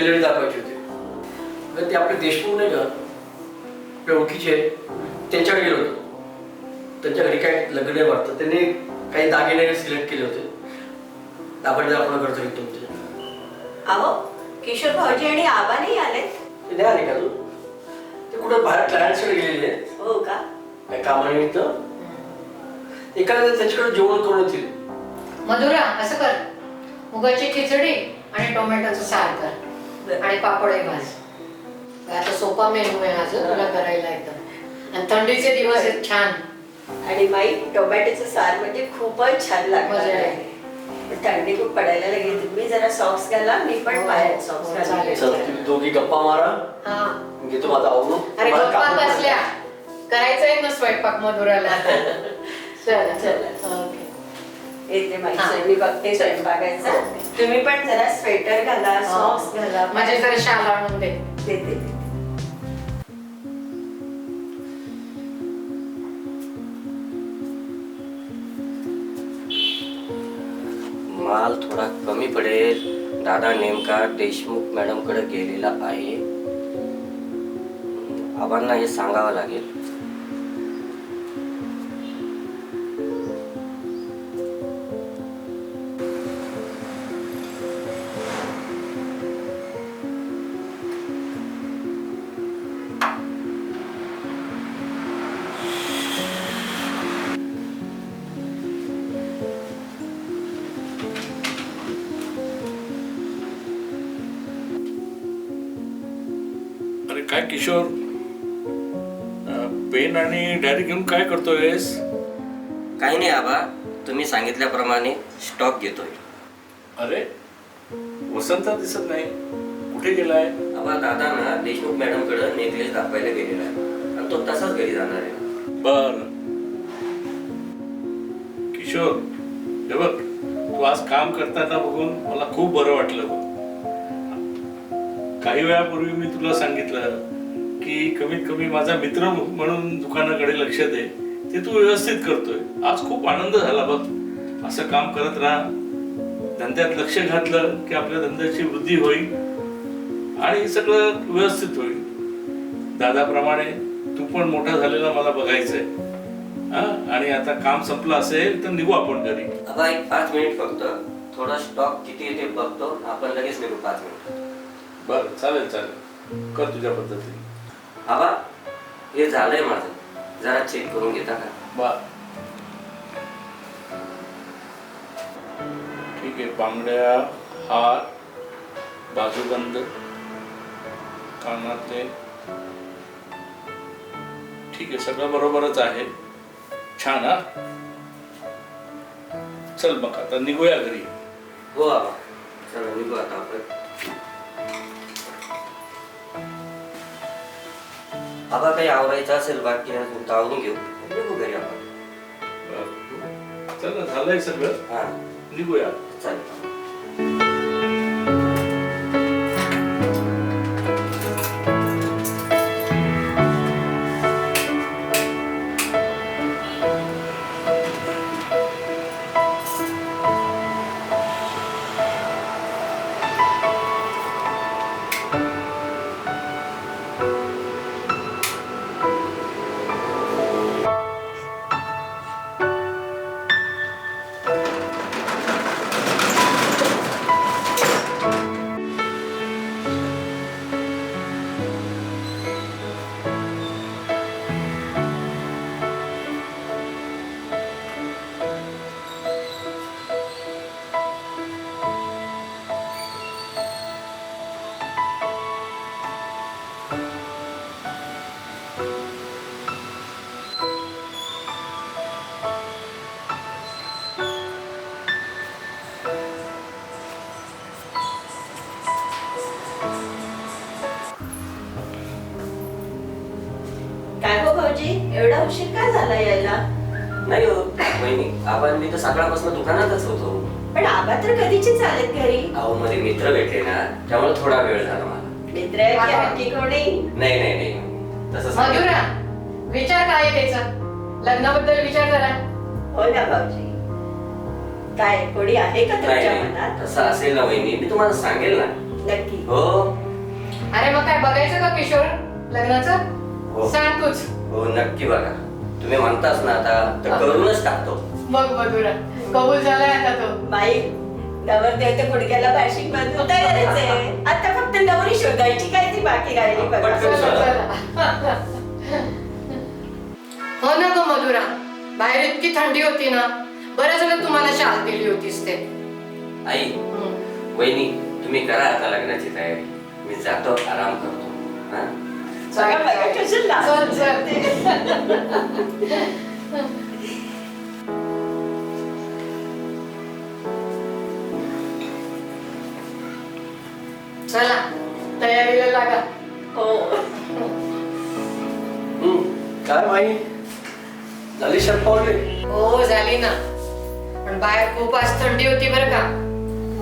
Jewellery दाखवायची होती. मग ते आपले देशमुख नाही का आपल्या ओळखीचे त्यांच्याकडे गेलो होतो. त्यांच्या घरी काय लग्न वाटतं. त्यांनी काही दागिने सिलेक्ट केले होते. दाखवले आपण करतो एक तुमचे अहो किशोर भाऊजी आणि आबा नाही आलेत ते नाही आले का तू ते कुठं बाहेर क्लायंट्सकडे गेलेले आहेत. हो का? काय कामानिमित्त. एखाद्या त्यांच्याकडे जेवण करून येतील. मधुरा असं कर. मुगाची खिचडी आणि टोमॅटोचं सार कर. आणि पापडही भाज आता सोपा मेनू आहे आज तुला करायला एकदम आणि थंडीचे दिवस आहेत छान. आणि माई टोमॅटोचं सार म्हणजे खूपच छान. पण थंडी खूप पडायला लागली. तुम्ही जरा सॉक्स घाला मी पण हो, बाहेर हो, सॉक्स तुम्ही दोघी गप्पा मारा. हा. मी घेतो माझा आवरून. अरे मला गप्पा. बसल्या. करायचंय ना स्वयंपाक मधुराला. चला चला. येते हा. मी बघते स्वयंपाकाचा. तुम्ही पण जरा स्वेटर घाला. सॉक्स घाला माझे जरा शाल आणून दे. देते माल थोडा कमी पडेल. दादा नेमका देशमुख मॅडमकडे गेलेला आहे. आबांना हे सांगावं लागेल. अरे काय किशोर? पेन आणि डायरी घेऊन काय करतोयस? काही नाही आबा तुम्ही सांगितल्याप्रमाणे स्टॉक घेतोय. अरे वसंत दिसत नाही. कुठे गेलाय? आबा दादा ना देशमुख मॅडमकडे नेकलेस दाखवायला गेलेला आहे. आणि तो तसाच घरी जाणार आहे. बर. किशोर हे बघ तू आज काम करताना बघून मला खूप बरं वाटलं काही वेळापूर्वी मी तुला सांगितलं की कमीत कमी माझा मित्र म्हणून दुकानाकडे लक्ष दे. ते तू व्यवस्थित करतोय. आज खूप आनंद झाला बघ. असं काम करत राहा. धंद्यात लक्ष घातलं की आपल्या धंद्याची वृद्धी होईल आणि सगळं व्यवस्थित होईल. दादाप्रमाणे तू पण मोठा झालेला मला बघायचंय. आणि आता काम संपलं असेल तर निघू आपण घरी. एक पाच मिनिट फक्त. थोडा स्टॉक किती येते बघतो. आपण लगेच निघू पाच मिनिट. चालेल चालेल. कर तुझ्या पद्धतीने आबा हे झालंय माझं. जरा चेक करून घेता का? बर ठीक आहे बांगड्या हार बाजूबंद कानातले. ठीक आहे सगळं बरोबरच आहे. छान हा? चल मग आता निघूया घरी. हो आबा चला निघू आता आपण. आबा काही आवरायचं असेल बाकी अजून तर आवरून घेऊ. निघू घरी आपण. चल झालंय सगळं. हा. निघूया. चालेल. एवढा उशीर का झाला यायला? नाही हो वहिनी आपण मी तर सकाळपासून दुकानातच होतो. पण आबा तर कधीचे चालत घरी? अहो मध्ये मित्र भेटले ना त्यामुळे थोडा वेळ झाला मला. मित्र आहे की आणखी कोणी? नाही नाही नाही. तसं सांगितलं. मधुरा विचार काय आहे त्याचा? लग्नाबद्दल विचार करा हो ना भाऊजी. काय कोणी आहे का नाही तुमच्या नाही. मनात? तसं असेल ना वहिनी मी तुम्हाला सांगेल ना. नक्की. हो. अरे मग काय बघायचं का किशोर लग्नाचं? हो. सांग तूच. हो नक्की बघा. तुम्ही म्हणताच ना आता तर करूनच टाकतो. बघ बघूरा कबूल झालाय आता तो. बाई नवरदेवच्या गुडघ्याला बाशिंग बांधून तयारच आहे? आता फक्त नवरी शोधायची काय ती बाकी राहिली पटकन. हो ना ग मधुरा. बाहेर इतकी थंडी होती ना. बरं झालं तुम्हाला शाल दिली होतीस ते. आई हम्म. वहिनी तुम्ही करा आता लग्नाची तयारी. मी जातो आराम करतो. हा? कसं लाजून चल, तयारीला लागा हो हम्म, काय झाली शतपावले हो झाली ना पण बाहेर खूप आज थंडी होती बरं का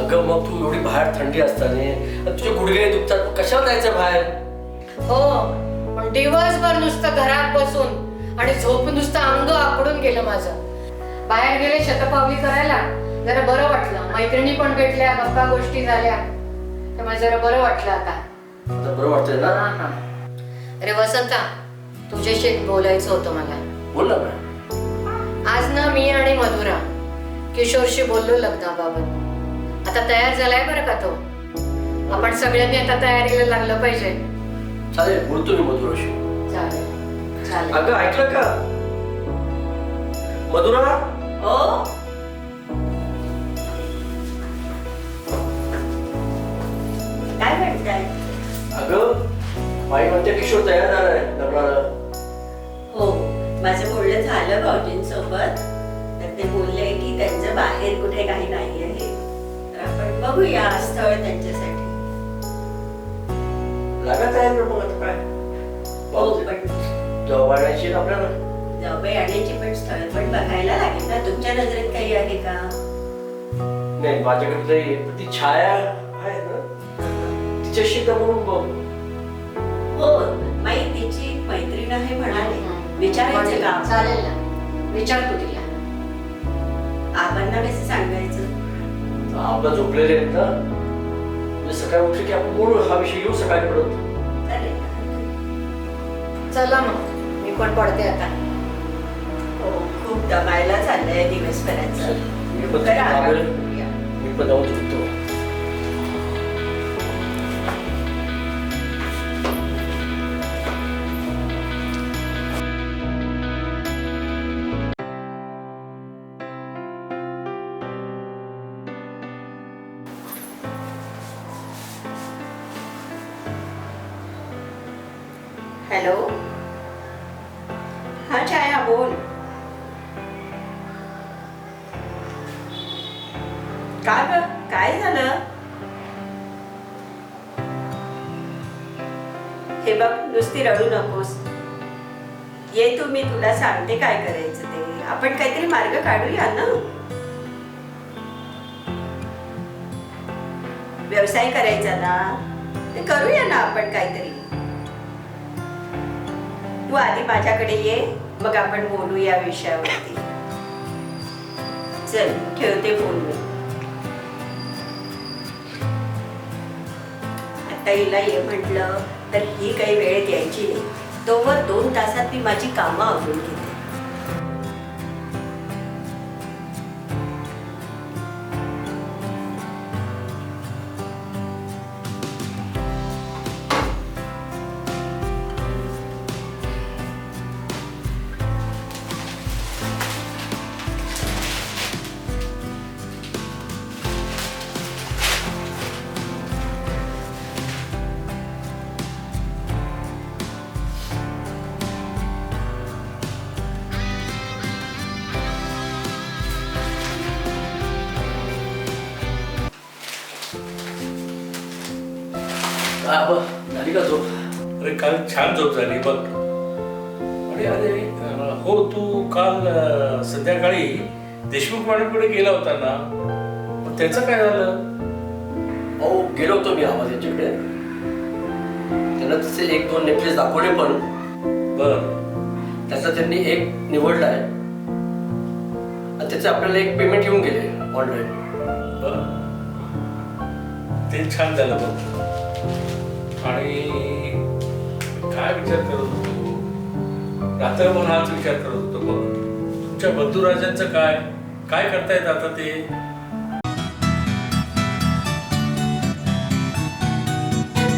अगं मग तू एवढी बाहेर थंडी असताना तुझे गुडघे दुखतात कशाला जायचं बाहेर हो पण दिवसभर नुसतं घरात बसून आणि झोप नुसतं अंग आकडून गेलं माझं. बाहेर गेले शतपावली करायला जरा बरं वाटलं. मैत्रिणी पण भेटल्या गप्पा गोष्टी झाल्या. त्यामुळे जरा बरं वाटलं आता. आता बरं वाटतंय ना? हा, हा. अरे वसंता तुझ्याशी एक बोलायचं होतं मला. बोल ना. आज ना मी आणि मधुरा किशोरशी बोललो लग्नाबाबत. आता तयार झालाय बरं का तो? आपण सगळ्यांनी आता तयारीला लागलं पाहिजे. चालेल बोलतो मी मधुराशी. चालेल चालेल. अगं ऐकलं का? मधुरा? हो? काय म्हणताय? अगं बाई म्हणते किशोर तयार झालाय लग्नाला हो माझं बोलणं झालं भाऊजींसोबत. तर ते बोलले की त्यांचं बाहेर कुठे काही नाही आहे तर आपण बघूया स्थळ त्यांच्यासाठी. लागा तयार कर मग आता काय जेव्हा वाढायची ना आपल्याला जाऊबाई आणण्याची पण स्थळ पण बघायला लागेल ना तुमच्या नजरेत काही आहे का नाही माझ्याकडे तरी पण ती छाया आहे ना तिच्याशी तर म्हणून बघ हो माई तिची मैत्रीण आहे म्हणाले विचारायचं का चालेल ना विचारतो तिला आबांना कसं सांगायचं आपला झोपलेले आहेत ना म्हणजे सकाळी उठले की आपण बोलू हा विषय घेऊ सकाळी चालेल चला मग मी पण पडते आता. हो खूप दमायला चाललंय दिवसभराचं. मी पण करा. जाऊन झोपतो. हॅलो? हा छाया बोल. का ग काय झालं? हे बघ नुसती रडू नकोस. ये तू मी तुला सांगते काय करायचं ते. आपण काहीतरी मार्ग काढूया ना? व्यवसाय करायचा ना? ते करूया ना आपण काहीतरी. तू आधी माझ्याकडे ये मग आपण बोलू या विषयावरती. चल ठेवते फोन मी आता हिला ये म्हटलं तर ही काही वेळ द्यायची नाही. तोवर दोन तासात मी माझी कामं आवरून घेते. बघ झाली का झोप? अरे काल छान झोप झाली बघ. अरे अरे हो तू काल अं, संध्याकाळी देशमुख मॅडमकडे गेला होता ना? मग त्याचं काय झालं? अहो गेलो होतो मी आवाज यांच्याकडे. त्यांना तसे एक दोन नेकलेस दाखवले पण. बर. त्याचा त्यांनी एक निवडलाय. आणि त्याचे आपल्याला एक पेमेंट येऊन गेले ऑनलाईन बर. ते छान झालं बघ. आणि काय विचार करत होतो? रात्रभर हाच विचार करत होतो बघ. तुमच्या बंधुराजांचं काय? काय करतायत आता ते?